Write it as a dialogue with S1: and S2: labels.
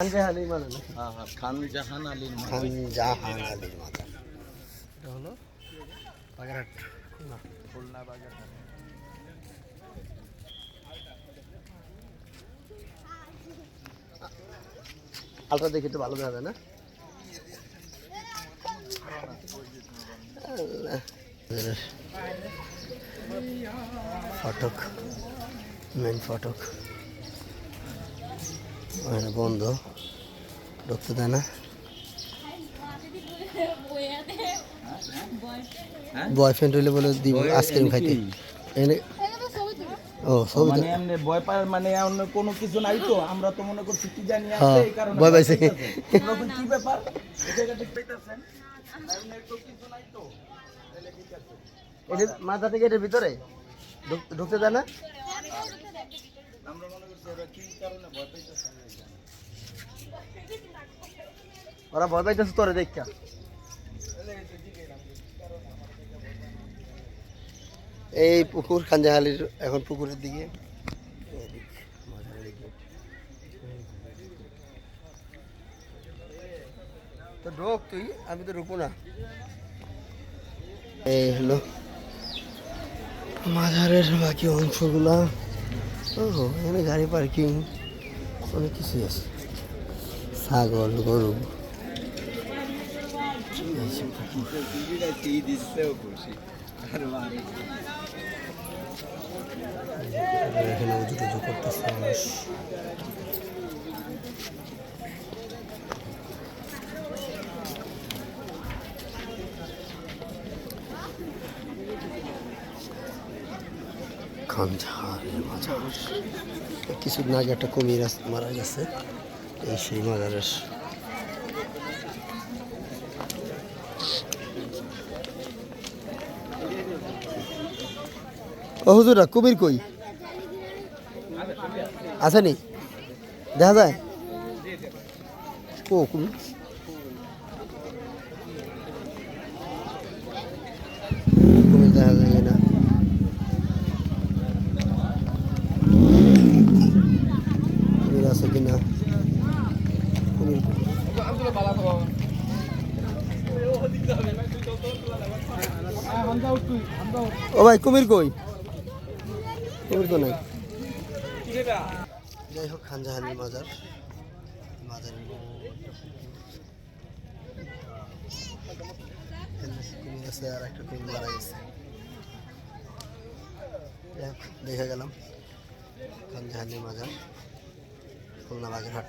S1: খানজাহান মানে
S2: হ্যাঁ হ্যাঁ খান জাহান আলীর
S1: খানজাহান আলীর মাজার এটা হলো বাগেরহাট খুলনা।
S2: খুলনা বাগেরহাট।
S1: আলটা দেখে তো ভালো দেখা যায় না? ফটক মেন ফটক। ওখানে বন্ধ। ঢুকতে দেয় না বয়ফ্রেন্ড হইলে বলে দিব আইসক্রিম খাইতে। এনে ও ছবি
S2: মানে এমনি ভয় মানে অন্য কোনো কিছু নাই তো। আমরা তো মনে করছি কি জানি আছে
S1: হ্যাঁ,
S2: এই কারণে
S1: ভয় পাইছে।
S2: পাইতেছে। তখন কি ব্যাপার? এই জায়গাটা পাইতেছেন এমনি তো কিছু নাই তো। তাহলে ঠিক আছে।
S1: এটা মাথা থেকে এটার ভিতরে? ঢুক- ঢুকতে দেয় না?
S2: আমরা মনে করছি ওরা কি কারণে ভয় পাইতেছে
S1: ওরা ভয় পাইতেছে তোরে দেখা এই পুকুর খানজাহালির এখন পুকুরের দিকে। দিকে। তো ঢোক তুই আমি তো ঢুকবো না। এই হলো মাঝারের বাকি অংশগুলা। ও এখানে গাড়ি পার্কিং। অনেক কিছুই আছে। ছাগল গরু। এখানে উজু টুজু করতেছে মানুষ। মাজার কিছুদিন আগে একটা কুমির মারা গেছে, এই সেই মাজারের। ও হুজুরা কুমির কই? আসেনি দেখা যায়? ও কুমির কুমির দেখা যায় কিনা কুমির আছে কিনা কুমির কই? ও ভাই, কুমির কই? কুমির তো নাই। যাই হোক খানজাহানি মাজার মাজার কুমির আছে আর একটা কুমির মারা গেছে। দেখে গেলাম। খানজাহানি মাজার খুলনা বাগেরহাট।